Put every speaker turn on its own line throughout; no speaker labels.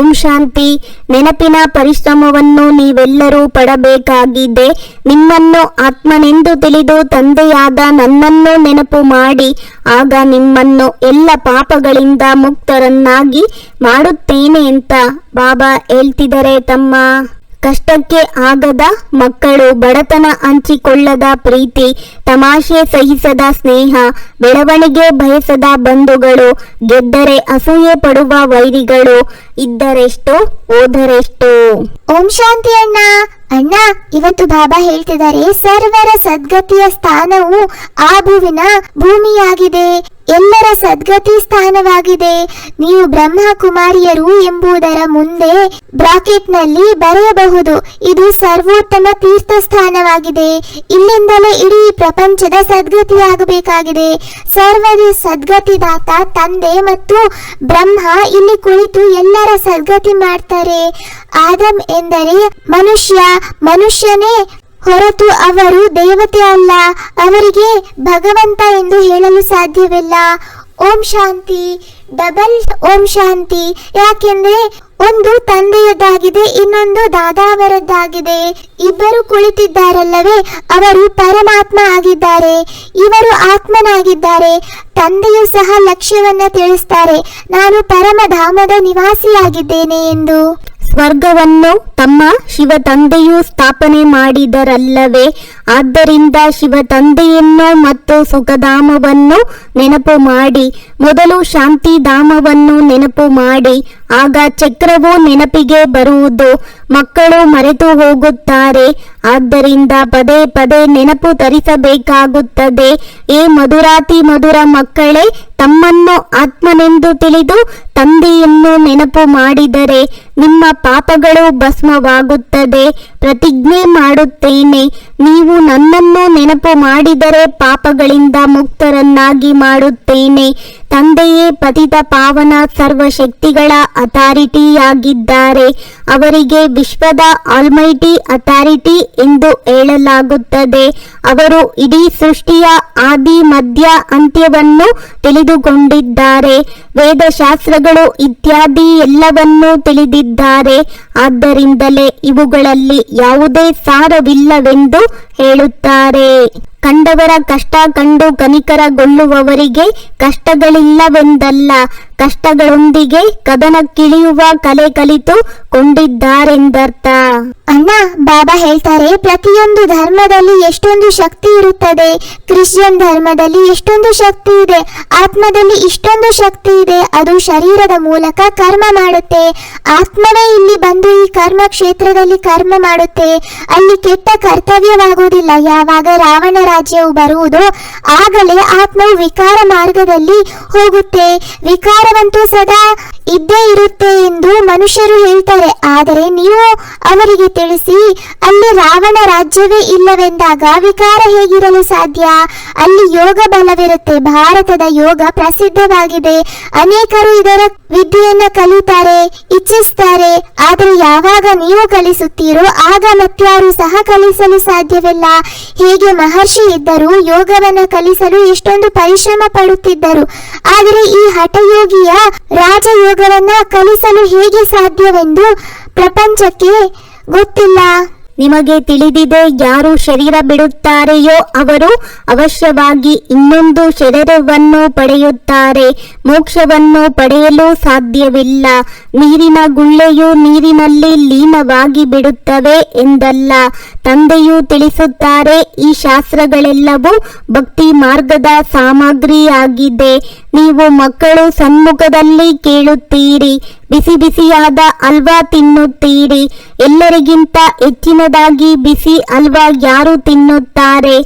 ಓಂ ಶಾಂತಿ. ನೆನಪಿನ ಪರಿಶ್ರಮವನ್ನು ನೀವೆಲ್ಲರೂ ಪಡಬೇಕಾಗಿದೆ. ನಿಮ್ಮನ್ನು ಆತ್ಮನೆಂದು ತಿಳಿದು ತಂದೆಯಾದ ನನ್ನನ್ನು ನೆನಪು ಮಾಡಿ, ಆಗ ನಿಮ್ಮನ್ನು ಎಲ್ಲ ಪಾಪಗಳಿಂದ ಮುಕ್ತರನ್ನಾಗಿ ಮಾಡುತ್ತೇನೆ ಅಂತ ಬಾಬಾ ಹೇಳ್ತಿದ್ದಾರೆ ತಮ್ಮ ಕಷ್ಟಕ್ಕೆ ಆಗದ ಮಕ್ಕಳು ಬಡತನ ಹಂಚಿಕೊಳ್ಳದ ಪ್ರೀತಿ, ತಮಾಷೆ ಸಹಿಸದ ಸ್ನೇಹ, ಬೆಳವಣಿಗೆ ಬಯಸದ ಬಂಧುಗಳು, ಗೆದ್ದರೆ ಅಸೂಯೆ ಪಡುವ ವೈರಿಗಳು ಇದ್ದರೆಷ್ಟು, ಹೋದರೆಷ್ಟು.
ಓಂ ಶಾಂತಿ ಅಣ್ಣ. ಅಣ್ಣ, ಇವತ್ತು ಬಾಬಾ ಹೇಳ್ತಿದ್ದಾರೆ, ಸರ್ವರ ಸದ್ಗತಿಯ ಸ್ಥಾನವು ಆ ಭೂವಿನ ಭೂಮಿಯಾಗಿದೆ. ಎಲ್ಲರ ಸದ್ಗತಿ ಸ್ಥಾನವಾಗಿದೆ. ನೀವು ಬ್ರಹ್ಮ ಕುಮಾರಿಯರು ಎಂಬುದರ ಮುಂದೆ ಬ್ರಾಕೆಟ್ನಲ್ಲಿ ಬರೆಯಬಹುದು, ಇದು ಸರ್ವೋತ್ತಮ ತೀರ್ಥ ಸ್ಥಾನವಾಗಿದೆ ಇಲ್ಲಿಂದಲೇ ಇಡೀ ಪ್ರಪಂಚದ ಸದ್ಗತಿಯಾಗಬೇಕಾಗಿದೆ. ಸದ್ಗತಿ ಸದ್ಗತಿದಾತ, ತಂದೆ ಮತ್ತು ಬ್ರಹ್ಮ ಇಲ್ಲಿ ಕುಳಿತು ಎಲ್ಲರ ಸದ್ಗತಿ ಮಾಡ್ತಾರೆ. ಆದಮ್ ಎಂದರೆ ಮನುಷ್ಯ ಮನುಷ್ಯನೇ ಹೊರತು ಅವರು ದೇವತೆ ಅಲ್ಲ, ಅವರಿಗೆ ಭಗವಂತ ಎಂದು ಹೇಳಲು ಸಾಧ್ಯವಿಲ್ಲ. ಓಂ ಶಾಂತಿ, ಡಬಲ್ ಓಂ ಶಾಂತಿ, ಯಾಕೆಂದ್ರೆ ಒಂದು ತಂದೆಯದ್ದಾಗಿದೆ, ಇನ್ನೊಂದು ದಾದಾವರದ್ದಾಗಿದೆ. ಇಬ್ಬರು ಕುಳಿತಿದ್ದಾರಲ್ಲವೇ, ಅವರು ಪರಮಾತ್ಮ ಆಗಿದ್ದಾರೆ, ಇವರು ಆತ್ಮನಾಗಿದ್ದಾರೆ. ತಂದೆಯು ಸಹ ಲಕ್ಷ್ಯವನ್ನ ತಿಳಿಸ್ತಾರೆ, ನಾನು ಪರಮಧಾಮದ ನಿವಾಸಿಯಾಗಿದ್ದೇನೆ ಎಂದು.
ಸ್ವರ್ಗವನ್ನು ತಮ್ಮ ಶಿವ ತಂದೆಯು ಸ್ಥಾಪನೆ ಮಾಡಿದರಲ್ಲವೇ? ಆದ್ದರಿಂದ ಶಿವ ತಂದೆಯನ್ನು ಮತ್ತು ಸುಖಧಾಮವನ್ನು ನೆನಪು ಮಾಡಿ. ಮೊದಲು ಶಾಂತಿಧಾಮವನ್ನು ನೆನಪು ಮಾಡಿ. ಆಗ ಚಕ್ರವು ನೆನಪಿಗೆ ಬರುವುದು, ಮಕ್ಕಳು ಮರೆತು ಹೋಗುತ್ತಾರೆ. ಆದ್ದರಿಂದ ಪದೇ ಪದೇ ನೆನಪು ತರಿಸಬೇಕಾಗುತ್ತದೆ. ಈ ಮಧುರಾತಿ ಮಧುರ ಮಕ್ಕಳೇ, ತಮ್ಮನ್ನು ಆತ್ಮನೆಂದು ತಿಳಿದು ತಂದೆಯನ್ನು ನೆನಪು ಮಾಡಿದರೆ ನಿಮ್ಮ ಪಾಪಗಳು ಭಸ್ಮವಾಗುತ್ತದೆ. ಪ್ರತಿಜ್ಞೆ ಮಾಡುತ್ತೇನೆ. ನೀವು ನನ್ನನ್ನು ನೆನಪು ಮಾಡಿದರೆ ಪಾಪಗಳಿಂದ ಮುಕ್ತರನ್ನಾಗಿ ಮಾಡುತ್ತೇನೆ. ತಂದೆಯೇ ಪತಿತ ಪಾವನ ಸರ್ವಶಕ್ತಿಗಳ ಅಥಾರಿಟಿಯಾಗಿದ್ದಾರೆ. ಅವರಿಗೆ ವಿಶ್ವದ ಆಲ್ಮೈಟಿ ಅಥಾರಿಟಿ ಎಂದು ಹೇಳಲಾಗುತ್ತದೆ. ಅವರು ಇಡೀ ಸೃಷ್ಟಿಯ ಆದಿ, ಮಧ್ಯ, ಅಂತ್ಯವನ್ನು ತಿಳಿದುಕೊಂಡಿದ್ದಾರೆ. ವೇದಶಾಸ್ತ್ರಗಳು ಇತ್ಯಾದಿ ಎಲ್ಲವನ್ನೂ ತಿಳಿದಿದ್ದಾರೆ. ಆದ್ದರಿಂದಲೇ ಇವುಗಳಲ್ಲಿ ಯಾವುದೇ ಸಾರವಿಲ್ಲವೆಂದು ಹೇಳುತ್ತಾರೆ. ಕಂಡವರ ಕಷ್ಟ ಕಂಡು ಕನಿಕರಗೊಳ್ಳುವವರಿಗೆ ಕಷ್ಟಗಳಿಲ್ಲವೆಂದಲ್ಲ. ಕಷ್ಟಗಳೊಂದಿಗೆ ಕದನಕ್ಕಿಳಿಯುವ ಕಲೆ ಕಲಿತು ಕೊಂಡಿದ್ದಾರೆಂದರ್ಥ.
ಅಣ್ಣ, ಬಾಬಾ ಹೇಳ್ತಾರೆ, ಪ್ರತಿಯೊಂದು ಧರ್ಮದಲ್ಲಿ ಎಷ್ಟೊಂದು ಶಕ್ತಿ ಇರುತ್ತದೆ. ಕ್ರಿಶ್ಚಿಯನ್ ಧರ್ಮದಲ್ಲಿ ಎಷ್ಟೊಂದು ಶಕ್ತಿ ಇದೆ. ಆತ್ಮದಲ್ಲಿ ಇಷ್ಟೊಂದು ಶಕ್ತಿ ಇದೆ. ಅದು ಶರೀರದ ಮೂಲಕ ಕರ್ಮ ಮಾಡುತ್ತೆ. ಆತ್ಮನೇ ಇಲ್ಲಿ ಬಂದು ಈ ಕರ್ಮ ಕ್ಷೇತ್ರದಲ್ಲಿ ಕರ್ಮ ಮಾಡುತ್ತೆ. ಅಲ್ಲಿ ಕೆಟ್ಟ ಕರ್ತವ್ಯವಾಗುವುದಿಲ್ಲ. ಯಾವಾಗ ರಾವಣ ರಾಜ್ಯವು ಬರುವುದು, ಆಗಲೇ ಆತ್ಮವು ವಿಕಾರ ಮಾರ್ಗದಲ್ಲಿ ಹೋಗುತ್ತೆ. ವಿಕಾರವಂತೂ ಸದಾ ಇದ್ದೇ ಇರುತ್ತೆ ಎಂದು ಮನುಷ್ಯರು ಹೇಳ್ತಾರೆ. ಆದರೆ ನೀವು ಅವರಿಗೆ ತಿಳಿಸಿ, ಅಲ್ಲಿ ರಾವಣ ರಾಜ್ಯವೇ ಇಲ್ಲವೆಂದಾಗ ವಿಕಾರ ಹೇಗಿರಲು ಸಾಧ್ಯ? ಅಲ್ಲಿ ಯೋಗ ಬಲವಿರುತ್ತೆ. ಭಾರತದ ಯೋಗ ಪ್ರಸಿದ್ಧವಾಗಿದೆ. ಅನೇಕರು ಇದರ ವಿದ್ಯೆಯನ್ನು ಕಲಿತಾರೆ, ಇಚ್ಛಿಸ್ತಾರೆ. ಆದರೆ ಯಾವಾಗ ನೀವು ಕಲಿಸುತ್ತೀರೋ, ಆಗ ಮತ್ಯಾರು ಸಹ ಕಲಿಸಲು ಸಾಧ್ಯವಿಲ್ಲ. ಹೇಗೆ ಮಹರ್ಷಿ ಇದ್ದರು ಯೋಗವನ್ನ ಕಲಿಸಲು ಎಷ್ಟೊಂದು ಪರಿಶ್ರಮ ಪಡುತ್ತಿದ್ದರು. ಆದರೆ ಈ ಹಠಯೋಗಿಯ ರಾಜಯೋಗವನ್ನ ಕಲಿಸಲು ಹೇಗೆ ಸಾಧ್ಯವೆಂದು ಪ್ರಪಂಚಕ್ಕೆ ಗೊತ್ತಿಲ್ಲ.
ನಿಮಗೆ ತಿಳಿದಿದೆ ಯಾರು ಶರೀರ ಬಿಡುತ್ತಾರೆಯೋ ಅವರು ಅವಶ್ಯವಾಗಿ ಇನ್ನೊಂದು ಶರೀರವನ್ನು ಪಡೆಯುತ್ತಾರೆ. ಮೋಕ್ಷವನ್ನು ಪಡೆಯಲು ಸಾಧ್ಯವಿಲ್ಲ. ನೀರಿನ ಗುಳ್ಳೆಯು ನೀರಿನಲ್ಲಿ ಲೀನವಾಗಿ ಬಿಡುತ್ತವೆ ಎಂದಲ್ಲ. ತಂದೆಯು ತಿಳಿಸುತ್ತಾರೆ, ಈ ಶಾಸ್ತ್ರಗಳೆಲ್ಲವೂ ಭಕ್ತಿ ಮಾರ್ಗದ ಸಾಮಗ್ರಿಯಾಗಿದೆ. ನೀವು ಮಕ್ಕಳು ಸಮ್ಮುಖದಲ್ಲಿ ಕೇಳುತ್ತೀರಿ, ಬಿಸಿ ಬಿಸಿಯಾದ ಅಲ್ವಾ ತಿನ್ನುತ್ತೀರಿ. ಎಲ್ಲರಿಗಿಂತ ಹೆಚ್ಚಿನದಾಗಿ ಬಿಸಿ ಅಲ್ವಾ ಯಾರು ತಿನ್ನುತ್ತಾರೆ?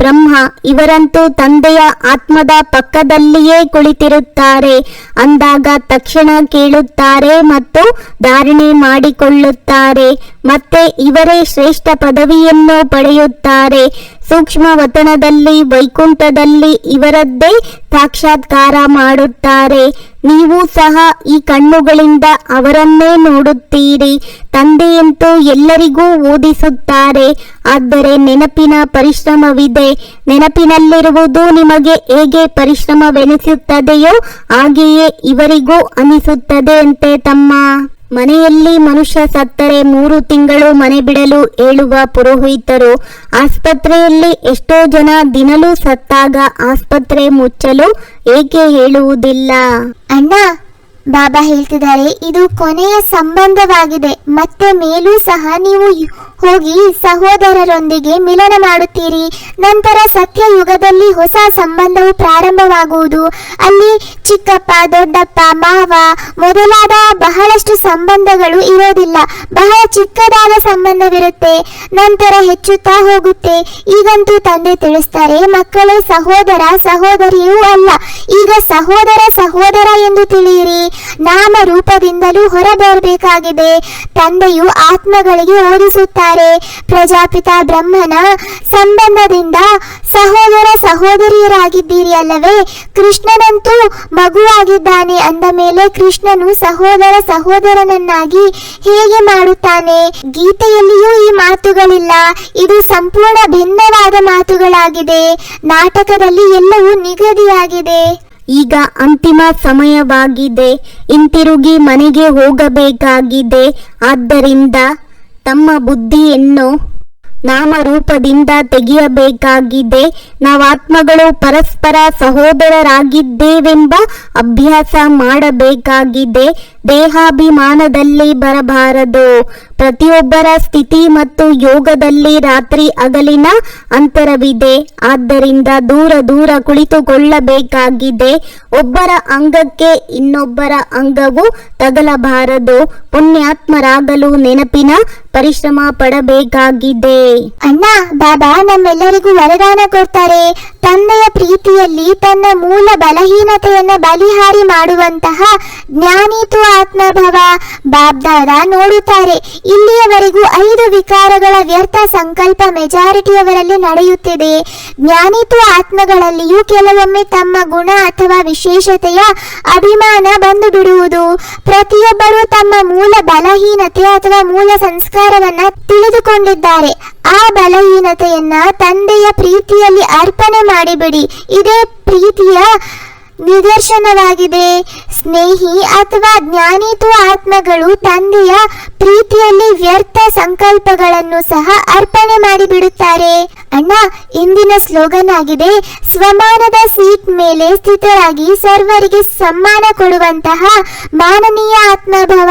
ಬ್ರಹ್ಮ, ಇವರಂತೂ ತಂದೆಯ ಆತ್ಮದ ಪಕ್ಕದಲ್ಲಿಯೇ ಕುಳಿತಿರುತ್ತಾರೆ. ಅಂದಾಗ ತಕ್ಷಣ ಕೇಳುತ್ತಾರೆ ಮತ್ತು ಧಾರಣೆ ಮಾಡಿಕೊಳ್ಳುತ್ತಾರೆ. ಮತ್ತೆ ಇವರೇ ಶ್ರೇಷ್ಠ ಪದವಿಯನ್ನು ಪಡೆಯುತ್ತಾರೆ. ಸೂಕ್ಷ್ಮ ವತನದಲ್ಲಿ, ವೈಕುಂಠದಲ್ಲಿ ಇವರದ್ದೇ ಸಾಕ್ಷಾತ್ಕಾರ ಮಾಡುತ್ತಾರೆ. ನೀವು ಸಹ ಈ ಕಣ್ಣುಗಳಿಂದ ಅವರನ್ನೇ ನೋಡುತ್ತೀರಿ. ತಂದೆಯಂತೂ ಎಲ್ಲರಿಗೂ ಓದಿಸುತ್ತಾರೆ ಆದರೆ ನೆನಪಿನ ಪರಿಶ್ರಮವಿದೆ. ನೆನಪಿನಲ್ಲಿರುವುದು ನಿಮಗೆ ಹೇಗೆ ಪರಿಶ್ರಮವೆನಿಸುತ್ತದೆಯೋ ಹಾಗೆಯೇ ಇವರಿಗೂ ಅನಿಸುತ್ತದೆ ಅಂತೆ ತಮ್ಮ ಮನೆಯಲ್ಲಿ ಮನುಷ್ಯ ಸತ್ತರೆ ಮೂರು ತಿಂಗಳು ಮನೆ ಬಿಡಲು ಹೇಳುವ ಪುರೋಹಿತರು, ಆಸ್ಪತ್ರೆಯಲ್ಲಿ ಎಷ್ಟೋ ಜನ ದಿನಲೂ ಸತ್ತಾಗ ಆಸ್ಪತ್ರೆ ಮುಚ್ಚಲು ಏಕೆ ಹೇಳುವುದಿಲ್ಲ?
ಅಣ್ಣ, ಬಾಬಾ ಹೇಳ್ತಿದ್ದಾರೆ, ಇದು ಕೊನೆಯ ಸಂಬಂಧವಾಗಿದೆ. ಮತ್ತೆ ಮೇಲೂ ಸಹ ನೀವು ಹೋಗಿ ಸಹೋದರರೊಂದಿಗೆ ಮಿಲನ ಮಾಡುತ್ತೀರಿ. ನಂತರ ಸತ್ಯ ಯುಗದಲ್ಲಿ ಹೊಸ ಸಂಬಂಧವು ಪ್ರಾರಂಭವಾಗುವುದು. ಅಲ್ಲಿ ಚಿಕ್ಕಪ್ಪ, ದೊಡ್ಡಪ್ಪ, ಮಾವ ಮೊದಲಾದ ಬಹಳಷ್ಟು ಸಂಬಂಧಗಳು ಇರೋದಿಲ್ಲ. ಬಹಳ ಚಿಕ್ಕದಾದ ಸಂಬಂಧವಿರುತ್ತೆ. ನಂತರ ಹೆಚ್ಚುತ್ತಾ ಹೋಗುತ್ತೆ. ಈಗಂತೂ ತಂದೆ ತಿಳಿಸ್ತಾರೆ, ಮಕ್ಕಳು, ಸಹೋದರ, ಸಹೋದರಿಯೂ ಅಲ್ಲ. ಈಗ ಸಹೋದರ ಸಹೋದರ ಎಂದು ತಿಳಿಯಿರಿ. ನಾಮ ರೂಪದಿಂದಲೂ ಹೊರಬರಬೇಕಾಗಿದೆ. ತಂದೆಯು ಆತ್ಮಗಳಿಗೆ ಓದಿಸುತ್ತಾರೆ. ಪ್ರಜಾಪಿತ ಬ್ರಹ್ಮನ ಸಂಬಂಧದಿಂದ ಸಹೋದರ, ಸಹೋದರಿಯರಾಗಿದ್ದೀರಿ ಅಲ್ಲವೇ? ಕೃಷ್ಣನಂತೂ ಮಗುವಾಗಿದ್ದಾನೆ ಅಂದ ಮೇಲೆ ಕೃಷ್ಣನು ಸಹೋದರ ಸಹೋದರನನ್ನಾಗಿ ಹೇಗೆ ಮಾಡುತ್ತಾನೆ? ಗೀತೆಯಲ್ಲಿಯೂ ಈ ಮಾತುಗಳಿಲ್ಲ. ಇದು ಸಂಪೂರ್ಣ ಭಿನ್ನವಾದ ಮಾತುಗಳಾಗಿದೆ. ನಾಟಕದಲ್ಲಿ ಎಲ್ಲವೂ ನಿಗದಿಯಾಗಿದೆ.
ಈಗ ಅಂತಿಮ ಸಮಯವಾಗಿದೆ. ಹಿಂತಿರುಗಿ ಮನೆಗೆ ಹೋಗಬೇಕಾಗಿದೆ. ಆದ್ದರಿಂದ ತಮ್ಮ ಬುದ್ಧಿಯನ್ನು ನಾಮರೂಪದಿಂದ ತೆಗೆಯಬೇಕಾಗಿದೆ. ನಾವಾತ್ಮಗಳು ಪರಸ್ಪರ ಸಹೋದರರಾಗಿದ್ದೇವೆಂಬ ಅಭ್ಯಾಸ ಮಾಡಬೇಕಾಗಿದೆ. ದೇಹಾಭಿಮಾನದಲ್ಲಿ ಬರಬಾರದು. ಪ್ರತಿಯೊಬ್ಬರ ಸ್ಥಿತಿ ಮತ್ತು ಯೋಗದಲ್ಲಿ ರಾತ್ರಿ ಅಗಲಿನ ಅಂತರವಿದೆ. ಆದ್ದರಿಂದ ದೂರ ದೂರ ಕುಳಿತುಕೊಳ್ಳಬೇಕಾಗಿದೆ. ಒಬ್ಬರ ಅಂಗಕ್ಕೆ ಇನ್ನೊಬ್ಬರ ಅಂಗವು ತಗಲಬಾರದು. ಪುಣ್ಯಾತ್ಮರಾಗಲು ನೆನಪಿನ ಪರಿಶ್ರಮ ಪಡಬೇಕಾಗಿದೆ.
ಅಣ್ಣ, ಬಾಬಾ ನಮ್ಮೆಲ್ಲರಿಗೂ ವರದಾನ ಕೊಡ್ತಾರೆ. ತಂದೆಯ ಪ್ರೀತಿಯಲ್ಲಿ ತನ್ನ ಮೂಲ ಬಲಹೀನತೆಯನ್ನು ಬಲಿಹಾರಿ ಮಾಡುವಂತಹ ಜ್ಞಾನೀತು ಆತ್ಮಭವ ಬಾಬ್ದಾದ ನೋಡುತ್ತಾರೆ. ಇಲ್ಲಿಯವರೆಗೂ ಐದು ವಿಕಾರಗಳ ವ್ಯರ್ಥ ಸಂಕಲ್ಪ ಮೆಜಾರಿಟಿಯವರಲ್ಲಿ ನಡೆಯುತ್ತಿದೆ. ಜ್ಞಾನಿತು ಆತ್ಮಗಳಲ್ಲಿಯೂ ಕೆಲವೊಮ್ಮೆ ತಮ್ಮ ಗುಣ ಅಥವಾ ವಿಶೇಷತೆಯ ಅಭಿಮಾನ ಬಂದು ಬಿಡುವುದು ಪ್ರತಿಯೊಬ್ಬರೂ ತಮ್ಮ ಮೂಲ ಬಲಹೀನತೆ ಅಥವಾ ಮೂಲ ಸಂಸ್ಕಾರವನ್ನ ತಿಳಿದುಕೊಂಡಿದ್ದಾರೆ. ಆ ಬಲಹೀನತೆಯನ್ನ ತಂದೆಯ ಪ್ರೀತಿಯಲ್ಲಿ ಅರ್ಪಣೆ ಮಾಡಿಬಿಡಿ. ಇದೇ ಪ್ರೀತಿಯ ನಿದರ್ಶನವಾಗಿದೆ. ಸ್ನೇಹಿ ಅಥವಾ ಜ್ಞಾನಿತು ಆತ್ಮಗಳು ತಂದೆಯ ಪ್ರೀತಿಯಲ್ಲಿ ವ್ಯರ್ಥ ಸಂಕಲ್ಪಗಳನ್ನು ಸಹ ಅರ್ಪಣೆ ಮಾಡಿಬಿಡುತ್ತಾರೆ. ಅಣ್ಣ, ಇಂದಿನ ಸ್ಲೋಗನ್ ಆಗಿದೆ, ಸ್ವಮಾನದ ಸೀಟ್ ಮೇಲೆ ಸ್ಥಿತರಾಗಿ ಸರ್ವರಿಗೆ ಸಮ್ಮಾನ ಕೊಡುವಂತಹ ಮಾನನೀಯ ಆತ್ಮಭವ.